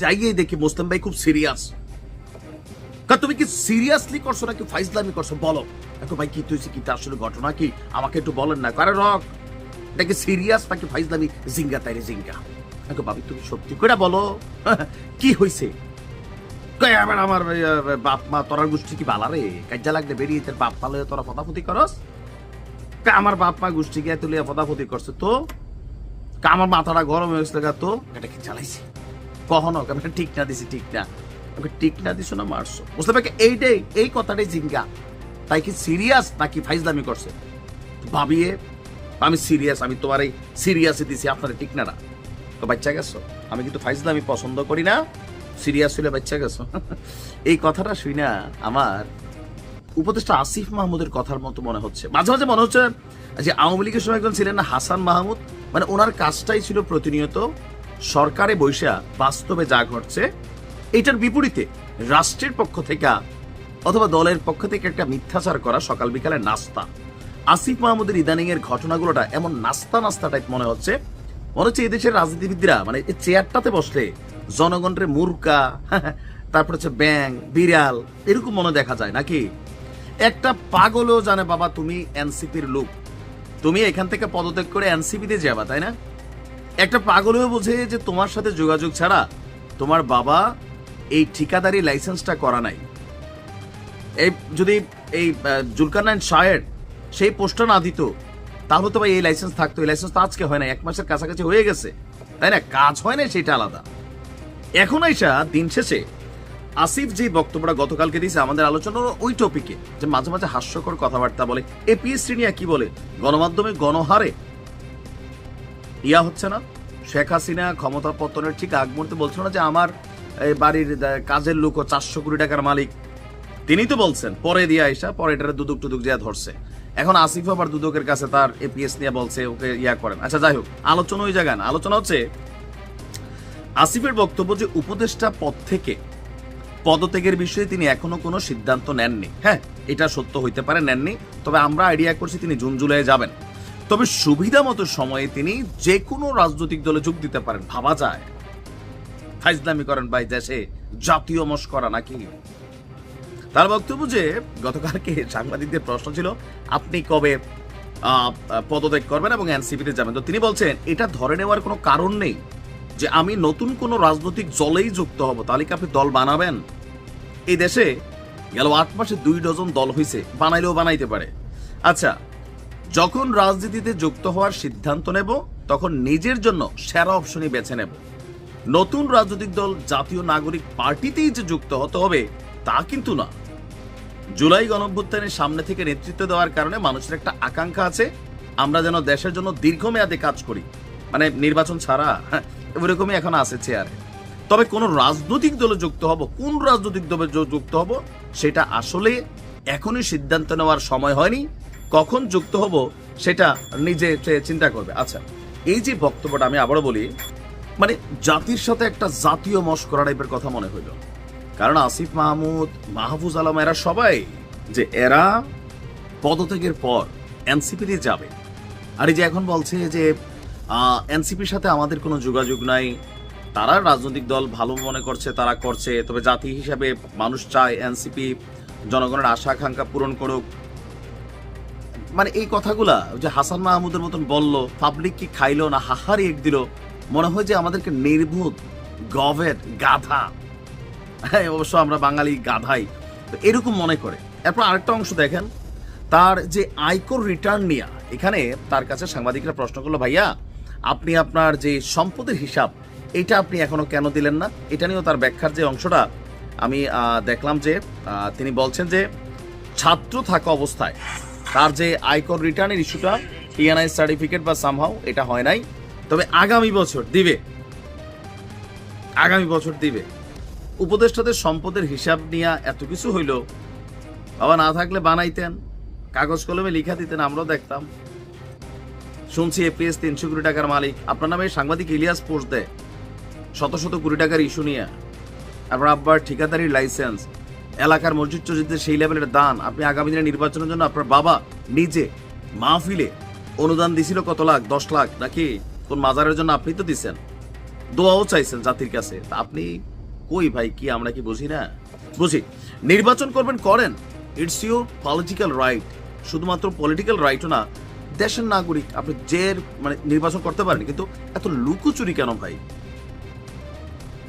যাইয়ে দেখি মুসলিম ভাই খুব সিরিয়াস তুমি কি সিরিয়াসলি করছ নাকি ফাইজলামি করছ বলো দেখো ভাই কি তুই কি আসলে ঘটনা কি আমাকে একটু বলেন না কারণ রক এটা কি সিরিয়াস নাকি ফাইজলামি জিঙ্গা তাইরে জিঙ্গা দেখো ভাবি তুমি সত্যি করে বলো কি হয়েছে আমার বাপ মা তোরার গোষ্ঠী কি বালা রে কাজা লাগলে বেরিয়ে তোর বাপ পালে তোরা ফতাফতি করস আমার বাপ মা গোষ্ঠী গিয়ে তুলিয়া ফতাফতি করছে তো আমার মাথাটা গরম হয়ে গেছে গা তো এটা কি চালাইছি কখনো আমি ঠিক না দিছি, ঠিক না। আমাকে ঠিক না দিছো না, মারছো। বুঝতে পারকে এইটাই, এই কথাটাই জিঙ্গা। তাই কি সিরিয়াস নাকি ফাইজলামি করছে? ভাবিয়ে, আমি সিরিয়াস আমি তোমার এই সিরিয়াসে দিছি, আপনারা ঠিক না না। তো বাচ্চা গেছো? আমি কিন্তু ফাইজলামি পছন্দ করি না। সিরিয়াস হইলে বাচ্চা গেছো। এই কথাটা শুই না, আমার উপদেষ্টা আসিফ মাহমুদের কথার মতো মনে হচ্ছে। মাঝে মাঝে মনে হচ্ছে যে আওয়ামী লীগের সময় একজন ছিলেন না হাসান মাহমুদ মানে ওনার কাজটাই ছিল প্রতিনিয়ত সরকারে বৈশা বাস্তবে যা ঘটছে, এটার বিপরীতে রাষ্ট্রের পক্ষ থেকে অথবা দলের পক্ষ থেকে একটা মিথ্যাচার করা সকাল বিকালে নাস্তা। আসিফ মাহমুদের ইদানিং এর ঘটনাগুলোটা এমন নাস্তা নাস্তা টাইপ মনে হচ্ছে মনে হচ্ছে এদেশের রাজনীতিবিদরা মানে চেয়ারটাতে বসলে জনগণের মুরকা, তারপর হচ্ছে ব্যাং, বিড়াল, এরকম মনে দেখা যায় নাকি? একটা পাগলও জানে, বাবা, তুমি এনসিপির লোক। তুমি এখান থেকে পদত্যাগ করে এনসিপিতে যাবা, তাই না? একটা পাগল হয়ে বোঝে যে তোমার সাথে যোগাযোগ ছাড়া তোমার বাবা এই ঠিকাদারি লাইসেন্সটা করা নাই। এই যদি এই জুলকারনাইন শায়ের সেই পোস্টটা না দিত, তাহলে তো ভাই এই লাইসেন্স থাকতো। এই লাইসেন্স তো আজকে হয় না এক মাসের কাছাকাছি হয়ে গেছে। তাই না? কাজ হয় না সেটা আলাদা। এখন আইসা দিন শেষে আসিফ যে বক্তব্যটা গতকালকে দিয়েছে, আমাদের আলোচনার ওই টপিকে যে মাঝে মাঝে হাস্যকর কথাবার্তা বলে। এপিএসসি নিয়ে কি বলে? গণমাধ্যমে গণহারে ইয়া হচ্ছে না? শেখ হাসিনা ক্ষমতা পতনের ঠিক আগ মুহূর্তে বলছিল না যে আমার এই বাড়ির কাজের লোক ও চারশো কোটি টাকার মালিক। তিনি তো বলছেন, পরে দিয়ে আইসা, পরে এটারে দুদুক টুদুক দিয়া ধরছে। এখন আসিফ আবার দুদকের কাছে তার এপিএস নিয়ে বলছে, ওকে ইয়া করেন। আচ্ছা যাই হোক, আলোচনা ওই জায়গায় না। আলোচনা হচ্ছে, আসিফের বক্তব্য যে উপদেষ্টা পদ থেকে পদত্যাগের বিষয়ে তিনি এখনও কোনো সিদ্ধান্ত নেননি। হ্যাঁ এটা সত্য হইতে পারে, নেননি। তবে আমরা আইডিয়া করছি তিনি জুন জুলাই যাবেন। তবে সুবিধা মতো সময়ে তিনি যে কোনো রাজনৈতিক দলে যোগ দিতে পারেন, ভাবা যায়। ফাইজলামি করেন ভাই, দেশে জাতীয় মস্করা নাকি? তার বক্তব্য যে, গতকালকে সাংবাদিকদের প্রশ্ন ছিল, আপনি কবে পদত্যাগ করবেন এবং এনসিপিতে যাবেন? তো তিনি বলছেন, এটা ধরে নেওয়ার কোনো কারণ নেই যে আমি নতুন কোনো রাজনৈতিক দলেই যুক্ত হব। তাহলে কি আপনি দল বানাবেন? এই দেশে গেল আট মাসে দুই ডজন দল হয়েছে বানাইলেও বানাইতে পারে। আচ্ছা যখন রাজনীতিতে যুক্ত হওয়ার সিদ্ধান্ত নেব, তখন নিজের জন্য সেরা অপশনই বেছে নেব। নতুন রাজনৈতিক দল জাতীয় নাগরিক পার্টিতেই যে যুক্ত হতে হবে, তা কিন্তু না। জুলাই গণঅভ্যুত্থানের সামনে থেকে নেতৃত্ব দেওয়ার কারণে মানুষের একটা আকাঙ্ক্ষা আছে, আমরা যেন দেশের জন্য দীর্ঘমেয়াদে কাজ করি। মানে নির্বাচন ছাড়া ওইরকমই এখন আছে চেয়ারে। তবে কোন রাজনৈতিক দলে যুক্ত হব, কোন রাজনৈতিক দলে যুক্ত হব, সেটা আসলে এখনই সিদ্ধান্ত নেওয়ার সময় হয়নি। কখন যুক্ত হব সেটা নিজে চিন্তা করবে। আচ্ছা এই যে বক্তব্যটা আমি আবারও বলি মানে জাতির সাথে একটা জাতীয় মস্করা টাইপের কথা মনে হইল। কারণ আসিফ মাহমুদ, মাহফুজ আলম এরা সবাই যে এরা পদত্যাগের পর এনসিপিতে যাবে। আর এই যে এখন বলছে যে এনসিপির সাথে আমাদের কোনো যোগাযোগ নাই, তারা রাজনৈতিক দল ভালো মনে করছে, তারা করছে, তবে জাতি হিসাবে মানুষ চায় এনসিপি জনগণের আশা আকাঙ্ক্ষা পূরণ করুক। মানে এই কথাগুলা যে হাসান মাহমুদের মতন বলল পাবলিক কি খাইলো না, হাহারি এক দিল, মনে হয় যে আমাদেরকে নির্ভূত গভেট গাধা। হ্যাঁ অবশ্য আমরা বাঙালি গাধাই। তো এরকম মনে করে। এরপর আরেকটা অংশ দেখেন, তার যে আয়কর রিটার্ন নিয়ে, এখানে তার কাছে সাংবাদিকরা প্রশ্ন করল, ভাইয়া, আপনি আপনার যে সম্পদের হিসাব, এটা আপনি এখনও কেন দিলেন না? এটা নিয়েও তার ব্যাখ্যার যে অংশটা, আমি দেখলাম যে তিনি বলছেন যে, ছাত্র থাকা অবস্থায় তার যে আয়কর রিটার্নের ইস্যুটা টিএনআই সার্টিফিকেট বা সামহাও এটা হয় নাই। তবে আগামী বছর দিবে। আগামী বছর দিবে। উপদেষ্টাদের সম্পদের হিসাব নিয়ে এত কিছু হইল। বাবা না থাকলে বানাইতেন। কাগজ কলমে লিখা দিতেন, আমরাও দেখতাম। শুনছি এপিএস তিনশো কোটি টাকার মালিক। আপনার নামে সাংবাদিক ইলিয়াস পোস্ট দেয়। শত শত কোটি টাকার ইস্যু নিয়ে। আপনার আব্বার ঠিকাদারির লাইসেন্স এলাকার মসজিদ টসজিদের সেই লেভেলের দান। আপনি আগামী দিনে নির্বাচনের জন্য আপনার বাবা নিজে মাহফিলে অনুদান দিছিল কত লাখ? দশ লাখ? নাকি কোন মাজারের জন্য আপনি তো দিছেন? দোয়াও চাইছেন জাতির কাছে। তা আপনি কই ভাই? কি আমরা কি বুঝি না? বুঝি। নির্বাচন করবেন, করেন। ইটস ইউর পলিটিক্যাল রাইট শুধুমাত্র পলিটিক্যাল রাইটও না, দেশের নাগরিক, আপনি যে মানে নির্বাচন করতে পারেন, কিন্তু এত লুকোচুরি কেন ভাই?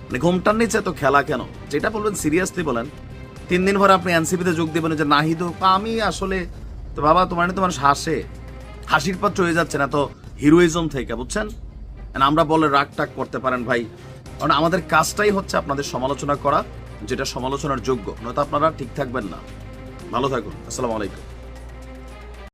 মানে ঘুমটার নিচে এত খেলা কেন? যেটা বলবেন সিরিয়াসলি বলেন। তিন দিন পরে আপনি এনসিপিতে যোগ দেবেন যে নাহিদ আমি আসলে, তো বাবা, তোমার নিয়ে তোমার হাসে। হাসির পর চলে যাচ্ছে না, তো হিরোইজম থেকে, বুঝছেন? আমরা বলে রাগ টাক করতে পারেন ভাই। কারণ আমাদের কাজটাই হচ্ছে আপনাদের সমালোচনা করা, যেটা সমালোচনার যোগ্য, নয়তো আপনারা ঠিক থাকবেন না। ভালো থাকুন, আসসালামু আলাইকুম।